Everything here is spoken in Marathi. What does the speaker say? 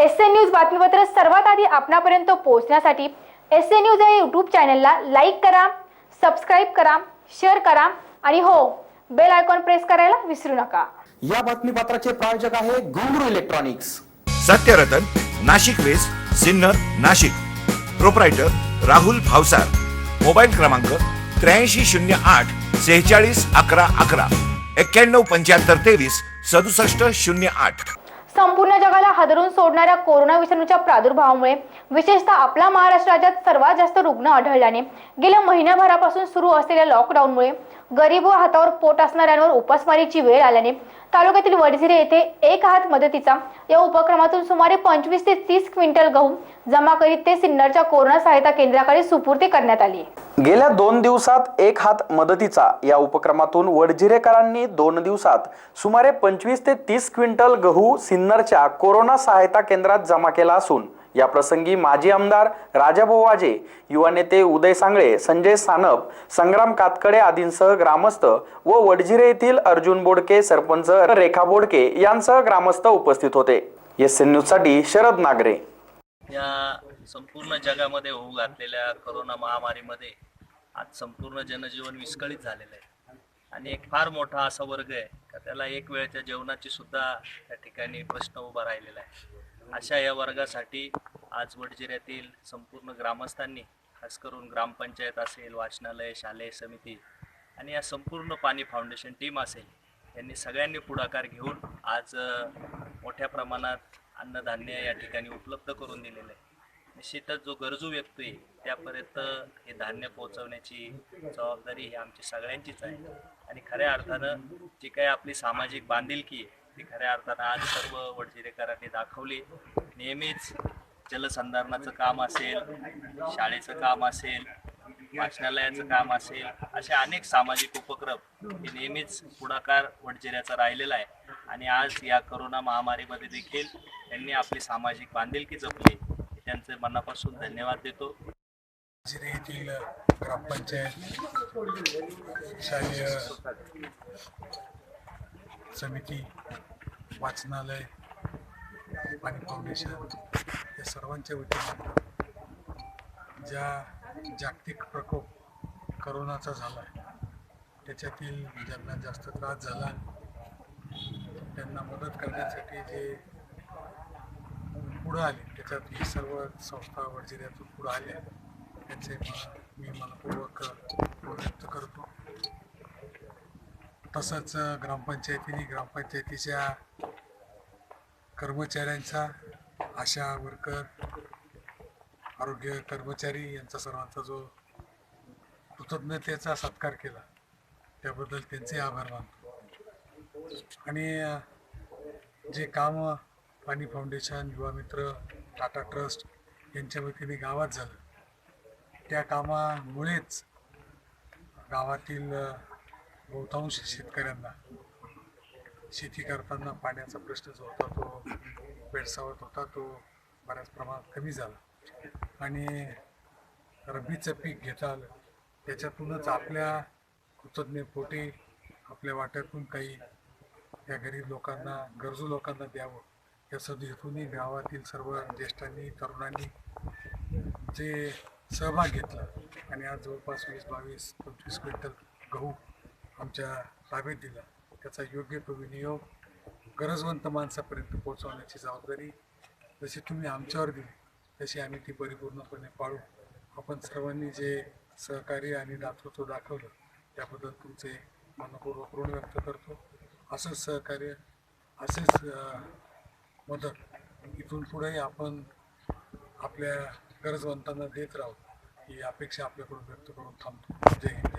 एस एन न्यूज बातमीपत्र सर्वात आधी आपणापर्यंत पोहोचण्यासाठी एस एन न्यूज या यूट्यूब चॅनलला लाईक करा सबस्क्राईब करा शेअर करा आणि हो बेल आयकॉन प्रेस करायला विसरू नका. या बातमीपत्राचे प्रायोजक आहे Ghungroo electronics Satyaratan Nashik west Sinnar Nashik. Proprietor Rahul Bhavsar. Mobile क्रमांक त्र्याऐंशी शून्य आठ सेहेचाळीस अकरा अकरा. एक्क्याण्णव पंच्याहत्तर तेवीस सदुसष्ट शून्य आठ. संपूर्ण जगाला हादरून सोडणाऱ्या कोरोना विषाणूच्या प्रादुर्भावामुळे विशेषतः आपला महाराष्ट्र राज्यात सर्वात जास्त रुग्ण आढळल्याने गेल्या महिन्याभरापासून सुरू असलेल्या लॉकडाऊनमुळे गरीब व हातावर पोट असणाऱ्यांवर उपासमारीची वेळ आल्याने तालुक्यातील वडझिरे येथे एक हात मदतीचा या उपक्रमातून सुमारे पंचवीस ते तीस क्विंटल गहू जमा करीत ते सिन्नरच्या कोरोना सहायता केंद्राकडे सुपूर्ती करण्यात आली. गेल्या दोन दिवसात एक हात मदतीचा या उपक्रमातून वडजिरेकरांनी दोन दिवसात सुमारे पंचवीस ते तीस क्विंटल गहू सिन्नरच्या कोरोना सहायता केंद्रात जमा केला असून या प्रसंगी माजी आमदार राजाभाऊ वाजे युवा नेते उदय सांगळे संजय सानप संग्राम कातकडे आदींसह ग्रामस्थ व वडजिरे येथील अर्जुन बोडके सरपंच रेखा बोडके यांसह ग्रामस्थ उपस्थित होते. एस एन न्यूजसाठी शरद नागरे. या संपूर्ण जगामध्ये होऊ घातलेल्या कोरोना महामारीमध्ये आज संपूर्ण जनजीवन विस्कळीत झालेलं आहे. आणि एक फार मोठा असा वर्ग आहे का त्याला एक वेळच्या जेवणाची सुद्धा त्या ठिकाणी प्रश्न उभा राहिलेला आहे. अशा या वर्गासाठी आज वडजिऱ्यातील संपूर्ण ग्रामस्थांनी खास करून ग्रामपंचायत असेल वाचनालय शालेय समिती आणि या संपूर्ण पाणी फाउंडेशन टीम असेल यांनी सगळ्यांनी पुढाकार घेऊन आज मोठ्या प्रमाणात अन्नधान्य या ठिकाणी उपलब्ध करून दिलेलं आहे. निश्चितच जो गरजू व्यक्ती आहे त्यापर्यंत हे धान्य पोहोचवण्याची जबाबदारी ही आमची सगळ्यांचीच आहे. आणि खऱ्या अर्थानं जी काही आपली सामाजिक बांधिलकी आहे ती खऱ्या अर्थानं आज सर्व वडजिरेकरांनी दाखवली. नेहमीच जलसंधारणाचं काम असेल शाळेचं काम असेल वाचनालयाचं काम असेल असे अनेक सामाजिक उपक्रम हे नेहमीच पुढाकार वडजिऱ्याचा राहिलेला आहे. आणि आज या करोना महामारीमध्ये देखील त्यांनी आपली सामाजिक बांधिलकी जपली. त्यांचे मनापासून धन्यवाद देतो. येथील ग्रामपंचायत शालेय समिती वाचनालय पाणी फाउंडेशन या सर्वांच्या वतीने ज्या जागतिक प्रकोप करोनाचा झाला त्याच्यातील ज्यांना जास्त त्रास झाला त्यांना मदत करण्यासाठी जे पुढं आले त्याच्यात ही सर्व संस्था वडजिऱ्यातून पुढं आल्या त्यांचे मी मनपूर्वक व्यक्त करतो. तसंच ग्रामपंचायतीने ग्रामपंचायतीच्या कर्मचाऱ्यांचा आशा वर्कर आरोग्य कर्मचारी यांचा सर्वांचा जो कृतज्ञतेचा सत्कार केला त्याबद्दल त्यांचे आभार मानतो. आणि जे काम पाणी फाउंडेशन युवा मित्र टाटा ट्रस्ट यांच्या वतीने गावात झालं त्या कामामुळेच गावातील बहुतांश शेतकऱ्यांना शेती करताना पाण्याचा प्रश्न जो होता तो पेडसावत होता तो बऱ्याच प्रमाणात कमी झाला. आणि रब्बीचं पीक घेता आलं त्याच्यातूनच आपल्या कृतज्ञपोटी आपल्या वाट्यातून काही या गरीब लोकांना गरजू लोकांना द्यावं. या सदहेतूनही गावातील सर्व ज्येष्ठांनी तरुणांनी जे सहभाग घेतला आणि आज जवळपास वीस बावीस पंचवीस क्विंटल गहू आमच्या ताब्यात दिला. त्याचा योग्य तो विनियोग गरजवंत माणसापर्यंत पोहोचवण्याची जबाबदारी जशी तुम्ही आमच्यावर दिली तशी आम्ही ती परिपूर्णपणे पाळू. आपण सर्वांनी जे सहकार्य आणि दातृत्व दाखवलं त्याबद्दल तुमचे मनपूर्वक ऋण व्यक्त करतो. असंच सहकार्य असेच मदत इथून पुढेही आपण आपल्या गरजवंतांना देत राहू ही अपेक्षा आपल्याकडून व्यक्त करून थांबतो. जय हिंद.